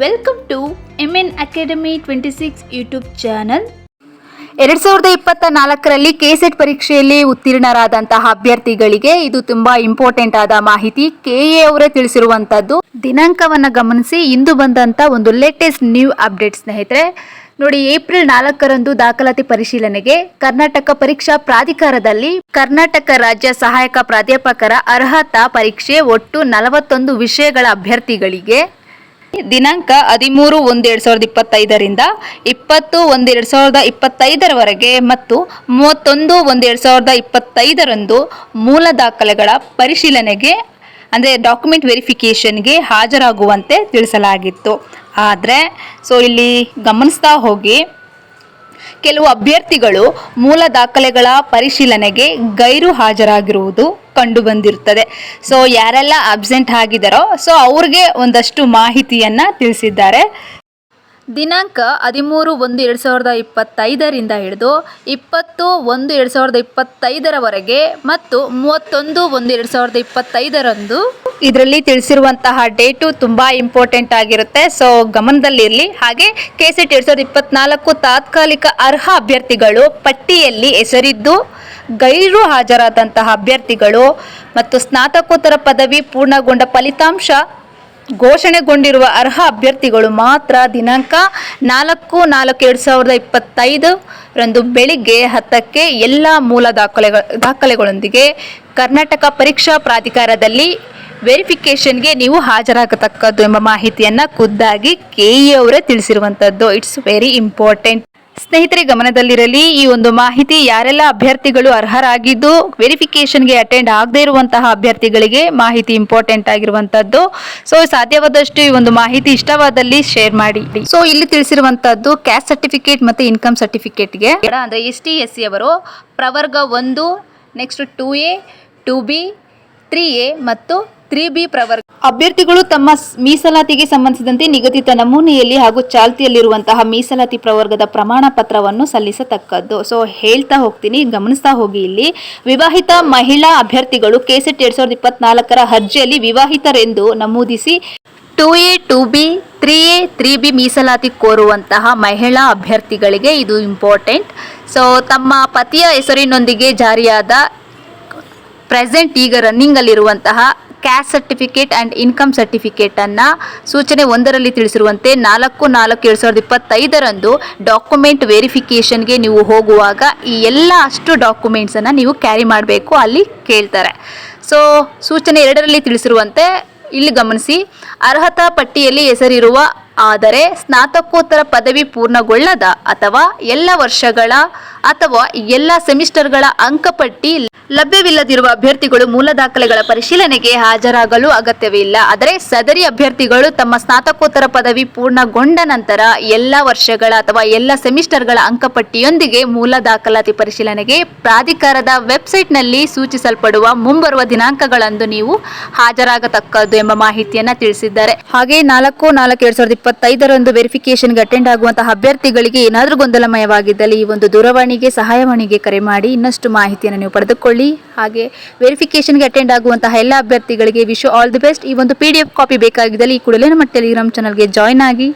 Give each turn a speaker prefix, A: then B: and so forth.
A: Welcome to M N academy twenty six YouTube channel
B: ಎರಡ್ ಸಾವಿರದ ಇಪ್ಪತ್ತ ನಾಲ್ಕರಲ್ಲಿ ಕೆಸೆಟ್ ಪರೀಕ್ಷೆಯಲ್ಲಿ ಉತ್ತೀರ್ಣರಾದಂತಹ ಅಭ್ಯರ್ಥಿಗಳಿಗೆ ಇದು ತುಂಬಾ ಇಂಪಾರ್ಟೆಂಟ್ ಆದ ಮಾಹಿತಿ. ಎ ಅವರೇ ತಿಳಿಸಿರುವಂತದ್ದು. ದಿನಾಂಕವನ್ನ ಗಮನಿಸಿ ಇಂದು ಬಂದಂತ ಒಂದು ಲೇಟೆಸ್ಟ್ ನ್ಯೂ ಅಪ್ಡೇಟ್ ಸ್ನೇಹಿತರೆ. ನೋಡಿ ಏಪ್ರಿಲ್ ನಾಲ್ಕರಂದು ದಾಖಲಾತಿ ಪರಿಶೀಲನೆಗೆ ಕರ್ನಾಟಕ ಪರೀಕ್ಷಾ ಪ್ರಾಧಿಕಾರದಲ್ಲಿ ಕರ್ನಾಟಕ ರಾಜ್ಯ ಸಹಾಯಕ ಪ್ರಾಧ್ಯಾಪಕರ ಅರ್ಹತಾ ಪರೀಕ್ಷೆ ಒಟ್ಟು ನಲವತ್ತೊಂದು ವಿಷಯಗಳ ಅಭ್ಯರ್ಥಿಗಳಿಗೆ ದಿನಾಂಕ ಹದಿಮೂರು ಒಂದು ಎರಡು ಸಾವಿರದ ಇಪ್ಪತ್ತೈದರಿಂದ ಇಪ್ಪತ್ತು ಒಂದು ಎರಡು ಸಾವಿರದ ಇಪ್ಪತ್ತೈದರವರೆಗೆ ಮತ್ತು ಮೂವತ್ತೊಂದು ಒಂದು ಎರಡು ಸಾವಿರದ ಇಪ್ಪತ್ತೈದರಂದು ಮೂಲ ದಾಖಲೆಗಳ ಪರಿಶೀಲನೆಗೆ, ಅಂದರೆ ಡಾಕ್ಯುಮೆಂಟ್ ವೆರಿಫಿಕೇಷನ್ಗೆ ಹಾಜರಾಗುವಂತೆ ತಿಳಿಸಲಾಗಿತ್ತು. ಆದರೆ ಸೊ ಇಲ್ಲಿ ಗಮನಿಸ್ತಾ ಹೋಗಿ, ಕೆಲವು ಅಭ್ಯರ್ಥಿಗಳು ಮೂಲ ದಾಖಲೆಗಳ ಪರಿಶೀಲನೆಗೆ ಗೈರು ಹಾಜರಾಗಿರುವುದು ಕಂಡು ಬಂದಿರುತ್ತದೆ ಸೊ ಯಾರೆಲ್ಲ ಅಬ್ಸೆಂಟ್ ಆಗಿದ್ದಾರೋ ಸೊ ಅವ್ರಿಗೆ ಒಂದಷ್ಟು ಮಾಹಿತಿಯನ್ನ ತಿಳಿಸಿದ್ದಾರೆ. ದಿನಾಂಕ ಹದಿಮೂರು ಒಂದು ಎರಡು ಸಾವಿರದ ಇಪ್ಪತ್ತೈದರಿಂದ ಹಿಡಿದು ಇಪ್ಪತ್ತು ಒಂದು ಎರಡು ಸಾವಿರದ ಇಪ್ಪತ್ತೈದರವರೆಗೆ ಮತ್ತು ಮೂವತ್ತೊಂದು ಒಂದು ಎರಡು ಸಾವಿರದ ಇಪ್ಪತ್ತೈದರಂದು ಇದರಲ್ಲಿ ತಿಳಿಸಿರುವಂತಹ ಡೇಟು ತುಂಬ ಇಂಪಾರ್ಟೆಂಟ್ ಆಗಿರುತ್ತೆ. ಸೊ ಗಮನದಲ್ಲಿರಲಿ ಹಾಗೆ ಕೆ ಸೆಟ್ ಎರಡು ಸಾವಿರದ ಇಪ್ಪತ್ನಾಲ್ಕು ತಾತ್ಕಾಲಿಕ ಅರ್ಹ ಅಭ್ಯರ್ಥಿಗಳು ಪಟ್ಟಿಯಲ್ಲಿ ಹೆಸರಿದ್ದು ಗೈರು ಹಾಜರಾದಂತಹ ಅಭ್ಯರ್ಥಿಗಳು ಮತ್ತು ಸ್ನಾತಕೋತ್ತರ ಪದವಿ ಪೂರ್ಣಗೊಂಡ ಫಲಿತಾಂಶ ಘೋಷಣೆಗೊಂಡಿರುವ ಅರ್ಹ ಅಭ್ಯರ್ಥಿಗಳು ಮಾತ್ರ ದಿನಾಂಕ ನಾಲ್ಕು ನಾಲ್ಕು ಎರಡು ಸಾವಿರದ ಇಪ್ಪತ್ತೈದು ರಂದು ಬೆಳಿಗ್ಗೆ ಹತ್ತಕ್ಕೆ ಎಲ್ಲ ಮೂಲ ದಾಖಲೆಗಳ ದಾಖಲೆಗಳೊಂದಿಗೆ ಕರ್ನಾಟಕ ಪರೀಕ್ಷಾ ಪ್ರಾಧಿಕಾರದಲ್ಲಿ ವೆರಿಫಿಕೇಷನ್ಗೆ ನೀವು ಹಾಜರಾಗತಕ್ಕದ್ದು ಎಂಬ ಮಾಹಿತಿಯನ್ನು ಖುದ್ದಾಗಿ ಕೆ ಇ ಅವರೇ ತಿಳಿಸಿರುವಂಥದ್ದು ಇಟ್ಸ್ ವೆರಿ ಇಂಪಾರ್ಟೆಂಟ್ ಸ್ನೇಹಿತರೆ, ಗಮನದಲ್ಲಿರಲಿ, ಈ ಒಂದು ಮಾಹಿತಿ ಯಾರೆಲ್ಲ ಅಭ್ಯರ್ಥಿಗಳು ಅರ್ಹರಾಗಿದ್ದು, ವೆರಿಫಿಕೇಷನ್ಗೆ ಅಟೆಂಡ್ ಆಗದೇ ಇರುವಂತಹ ಅಭ್ಯರ್ಥಿಗಳಿಗೆ ಮಾಹಿತಿ ಇಂಪಾರ್ಟೆಂಟ್ ಆಗಿರುವಂತದ್ದು. ಸೊ ಸಾಧ್ಯವಾದಷ್ಟು ಈ ಒಂದು ಮಾಹಿತಿ ಇಷ್ಟವಾದಲ್ಲಿ ಶೇರ್ ಮಾಡಿ. ಸೊ ಇಲ್ಲಿ ತಿಳಿಸಿರುವಂತದ್ದು ಕ್ಯಾಸ್ಟ್ ಸರ್ಟಿಫಿಕೇಟ್ ಮತ್ತು ಇನ್ಕಮ್ ಸರ್ಟಿಫಿಕೇಟ್ಗೆ ಅಂದ್ರೆ ಎಸ್ ಟಿ ಎಸ್ ಸಿ ಅವರು ಪ್ರವರ್ಗ ಒಂದು next two A two B three A ಮತ್ತು ತ್ರೀ ಬಿ ಪ್ರವರ್ಗ ಅಭ್ಯರ್ಥಿಗಳು ತಮ್ಮ ಮೀಸಲಾತಿಗೆ ಸಂಬಂಧಿಸಿದಂತೆ ನಿಗದಿತ ನಮೂನೆಯಲ್ಲಿ ಹಾಗೂ ಚಾಲ್ತಿಯಲ್ಲಿರುವಂತಹ ಮೀಸಲಾತಿ ಪ್ರವರ್ಗದ ಪ್ರಮಾಣ ಪತ್ರವನ್ನು ಸಲ್ಲಿಸತಕ್ಕದ್ದು. ಸೊ ಹೇಳ್ತಾ ಹೋಗ್ತೀನಿ, ಗಮನಿಸ್ತಾ ಹೋಗಿ ಇಲ್ಲಿ. ವಿವಾಹಿತ ಮಹಿಳಾ ಅಭ್ಯರ್ಥಿಗಳು ಕೆಸೆಟ್ ಎರಡ್ ಸಾವಿರದ ಇಪ್ಪತ್ನಾಲ್ಕರ ಅರ್ಜಿಯಲ್ಲಿ ವಿವಾಹಿತರೆಂದು ನಮೂದಿಸಿ two A, two B, three A, three B ಮೀಸಲಾತಿ ಕೋರುವಂತಹ ಮಹಿಳಾ ಅಭ್ಯರ್ಥಿಗಳಿಗೆ ಇದು ಇಂಪಾರ್ಟೆಂಟ್. ಸೊ ತಮ್ಮ ಪತಿಯ ಹೆಸರಿನೊಂದಿಗೆ ಜಾರಿಯಾದ ಪ್ರೆಸೆಂಟ್ ಈಗ ರನ್ನಿಂಗಲ್ಲಿರುವಂತಹ ಕ್ಯಾಸ್ಟ್ ಸರ್ಟಿಫಿಕೇಟ್ ಆ್ಯಂಡ್ ಇನ್ಕಮ್ ಸರ್ಟಿಫಿಕೇಟನ್ನು ಸೂಚನೆ ಒಂದರಲ್ಲಿ ತಿಳಿಸಿರುವಂತೆ ನಾಲ್ಕು ನಾಲ್ಕು ಎರಡು ಸಾವಿರದ ಇಪ್ಪತ್ತೈದರಂದು ಡಾಕ್ಯುಮೆಂಟ್ ವೆರಿಫಿಕೇಷನ್ಗೆ ನೀವು ಹೋಗುವಾಗ ಈ ಎಲ್ಲ ಅಷ್ಟು ಡಾಕ್ಯುಮೆಂಟ್ಸನ್ನು ನೀವು ಕ್ಯಾರಿ ಮಾಡಬೇಕು ಅಲ್ಲಿ ಕೇಳ್ತಾರೆ. ಸೊ ಸೂಚನೆ ಎರಡರಲ್ಲಿ ತಿಳಿಸಿರುವಂತೆ ಇಲ್ಲಿ ಗಮನಿಸಿ, ಅರ್ಹತಾ ಪಟ್ಟಿಯಲ್ಲಿ ಹೆಸರಿರುವ ಆದರೆ ಸ್ನಾತಕೋತ್ತರ ಪದವಿ ಪೂರ್ಣಗೊಳ್ಳದ ಅಥವಾ ಎಲ್ಲ ವರ್ಷಗಳ ಅಥವಾ ಎಲ್ಲ ಸೆಮಿಸ್ಟರ್ಗಳ ಅಂಕಪಟ್ಟಿ ಲಭ್ಯವಿಲ್ಲದಿರುವ ಅಭ್ಯರ್ಥಿಗಳು ಮೂಲ ದಾಖಲೆಗಳ ಪರಿಶೀಲನೆಗೆ ಹಾಜರಾಗಲು ಅಗತ್ಯವಿಲ್ಲ. ಆದರೆ ಸದರಿ ಅಭ್ಯರ್ಥಿಗಳು ತಮ್ಮ ಸ್ನಾತಕೋತ್ತರ ಪದವಿ ಪೂರ್ಣಗೊಂಡ ನಂತರ ಎಲ್ಲ ವರ್ಷಗಳ ಅಥವಾ ಎಲ್ಲ ಸೆಮಿಸ್ಟರ್ಗಳ ಅಂಕಪಟ್ಟಿಯೊಂದಿಗೆ ಮೂಲ ದಾಖಲಾತಿ ಪರಿಶೀಲನೆಗೆ ಪ್ರಾಧಿಕಾರದ ವೆಬ್ಸೈಟ್ನಲ್ಲಿ ಸೂಚಿಸಲ್ಪಡುವ ಮುಂಬರುವ ದಿನಾಂಕಗಳಂದು ನೀವು ಹಾಜರಾಗತಕ್ಕದ್ದು ಎಂಬ ಮಾಹಿತಿಯನ್ನು ತಿಳಿಸಿದ್ದಾರೆ. ಹಾಗೆ ನಾಲ್ಕು ನಾಲ್ಕು, ಎರಡ್ ಸಾವಿರದ ಇಪ್ಪತ್ತೈದರಂದು ವೆರಿಫಿಕೇಶನ್ಗೆ ಅಟೆಂಡ್ ಆಗುವಂತಹ ಅಭ್ಯರ್ಥಿಗಳಿಗೆ ಏನಾದರೂ ಗೊಂದಲಮಯವಾಗಿದ್ದಲ್ಲಿ ಈ ಒಂದು ದೂರವಾಣಿಗೆ ಸಹಾಯವಾಣಿಗೆ ಕರೆ ಮಾಡಿ ಇನ್ನಷ್ಟು ಮಾಹಿತಿಯನ್ನು ನೀವು ಪಡೆದುಕೊಳ್ಳಿ. ಹಾಗೆ ವೆರಿಫಿಕೇಷನ್ಗೆ ಅಟೆಂಡ್ ಆಗುವಂತಹ ಎಲ್ಲ ಅಭ್ಯರ್ಥಿಗಳಿಗೆ ವಿಶ್ ಆಲ್ ದಿ ಬೆಸ್ಟ್ ಈ ಒಂದು ಪಿ ಕಾಪಿ ಬೇಕಾಗಿದ್ದಲ್ಲಿ ಈ ಕೂಡಲೇ ನಮ್ಮ ಟೆಲಿಗ್ರಾಮ್ ಚಾನಲ್ಗೆ ಜಾಯ್ನ್ ಆಗಿ.